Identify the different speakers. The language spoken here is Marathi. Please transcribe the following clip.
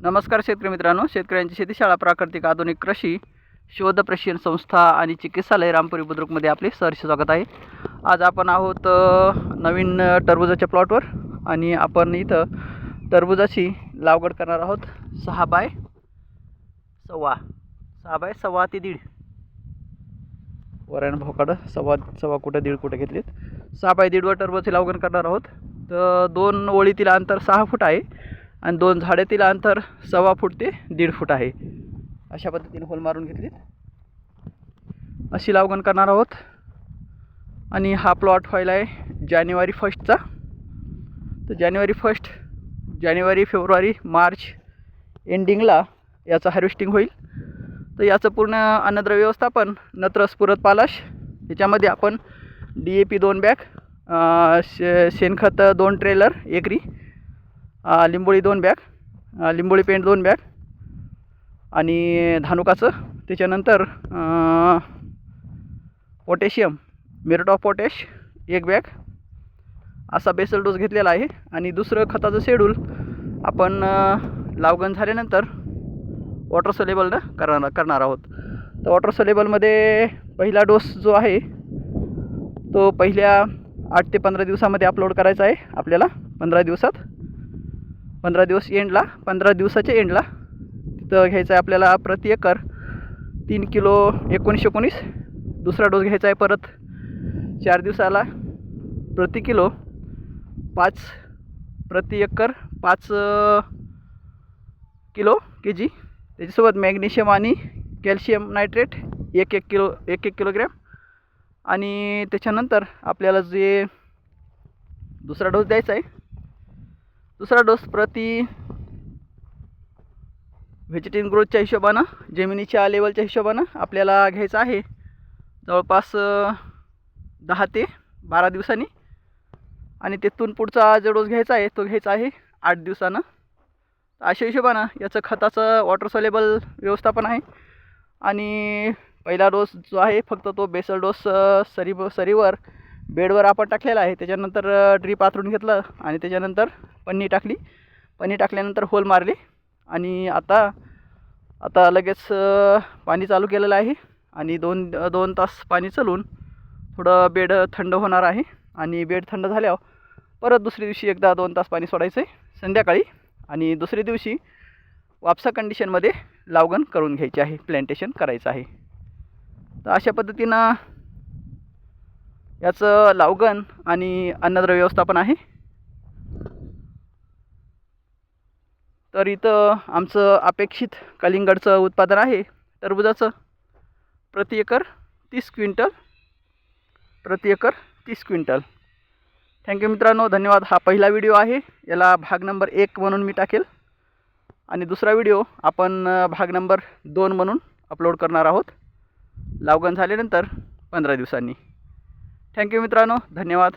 Speaker 1: नमस्कार शेतकरी मित्रांनो शेतकऱ्यांची शेतीशाळा प्राकृतिक आधुनिक कृषी शोध प्रशिक्षण संस्था आणि चिकित्सालय रामपुरी बुद्रुकमध्ये आपले सहर्ष स्वागत आहे. आज आपण आहोत नवीन टरबुजाच्या प्लॉटवर आणि आपण इथं टरबुजाची लागवड करणार आहोत. सहा बाय सव्वा. सहा बाय सव्वा ते दीड. वरण भोकाडं सव्वा सव्वा कुठं दीड कुठं घेतलीत. सहा बाय दीडवर टरबुजाची लागवड करणार आहोत. तर दोन ओळीतील अंतर सहा फूट आहे. आणि दोन झाडेतील अंतर सव्वा फूट ते दीड फूट आहे. अशा पद्धतीने होल मारून घेतलीत. अशी लावगण करणार आहोत. आणि हा प्लॉट व्हायला आहे जानेवारी फर्स्टचा तर जानेवारी फर्स्ट जानेवारी फेब्रुवारी मार्च एंडिंगला याचं हार्वेस्टिंग होईल. तर याचं पूर्ण अन्नद्र व्यवस्थापन नत्र स्फुरत पालाश याच्यामध्ये आपण डी ए पी दोन बॅग शे शेणखत दोन ट्रेलर एकरी लिंबोळी दोन बॅग लिंबोळी पेंट दोन बॅग आणि धानुकाचं. त्याच्यानंतर पोटॅशियम मिरट ऑफ पोटॅश एक बॅग. असा बेसल डोस घेतलेला आहे. आणि दुसरं खताचं शेड्यूल आपण अं, लागण झाल्यानंतर वॉटर सलेबलनं करणार करणार आहोत. तर वॉटर सलेबलमध्ये पहिला डोस जो आहे तो पहिल्या आठ ते पंधरा दिवसामध्ये अपलोड करायचा आहे आपल्याला पंधरा दिवसात. पंधरा दिवस एंडला पंधरा दिवसाच्या एंडला. तिथं घ्यायचं आहे आपल्याला प्रति एकर तीन किलो एकोणीस एकोणीस. दुसरा डोस घ्यायचा आहे परत. चार दिवसाला प्रति किलो पाच प्रति एकर पाच किलो के जी त्याच्यासोबत मॅग्नेशियम आणि कॅल्शियम नायट्रेट एक एक किलो एक एक किलोग्रॅम. आणि त्याच्यानंतर आपल्याला जे दुसरा डोस द्यायचा आहे दुसरा डोस प्रति व्हेजिटेन ग्रोथच्या हिशोबानं जमिनीच्या लेवलच्या हिशोबानं आपल्याला घ्यायचा आहे. जवळपास दहा ते बारा दिवसांनी. आणि तिथून पुढचा जो डोस घ्यायचा आहे तो घ्यायचा आहे आठ दिवसानं. अशा हिशोबानं याचं खताचं वॉटर सोलेबल व्यवस्थापन आहे. आणि पहिला डोस जो आहे फक्त तो बेसल डोस सरी सरीवर बेडवर आपण टाकलेला आहे. त्याच्यानंतर ड्रीप आतरून घेतलं आणि त्याच्यानंतर पन्नी टाकली. पन्नी टाकल्यानंतर होल मारली. आणि आता आता लगेच पाणी चालू केलेलं आहे. आणि दोन दोन तास पाणी चालून थोडं बेड थंड होणार आहे. आणि बेड थंड झाल्यावर परत दुसऱ्या दिवशी एकदा दोन तास पाणी सोडायचं आहे संध्याकाळी. आणि दुसऱ्या दिवशी वापसा कंडिशनमध्ये लावगण करून घ्यायची आहे प्लॅन्टेशन करायचं आहे. तर अशा पद्धतीनं याचं लावगण आणि अन्नद्रव्य व्यवस्थापन आहे. तर इथं आमचं अपेक्षित कलिंगडचं उत्पादन आहे. टरबुजाचं प्रति एकर तीस क्विंटल प्रति एकर तीस क्विंटल. थँक्यू मित्रांनो धन्यवाद. हा पहिला व्हिडिओ आहे. याला भाग नंबर एक म्हणून मी टाकेल. आणि दुसरा व्हिडिओ आपण भाग नंबर दोन म्हणून अपलोड करणार आहोत. लावगण झाल्यानंतर पंधरा दिवसांनी. थँक्यू मित्रांनो. धन्यवाद.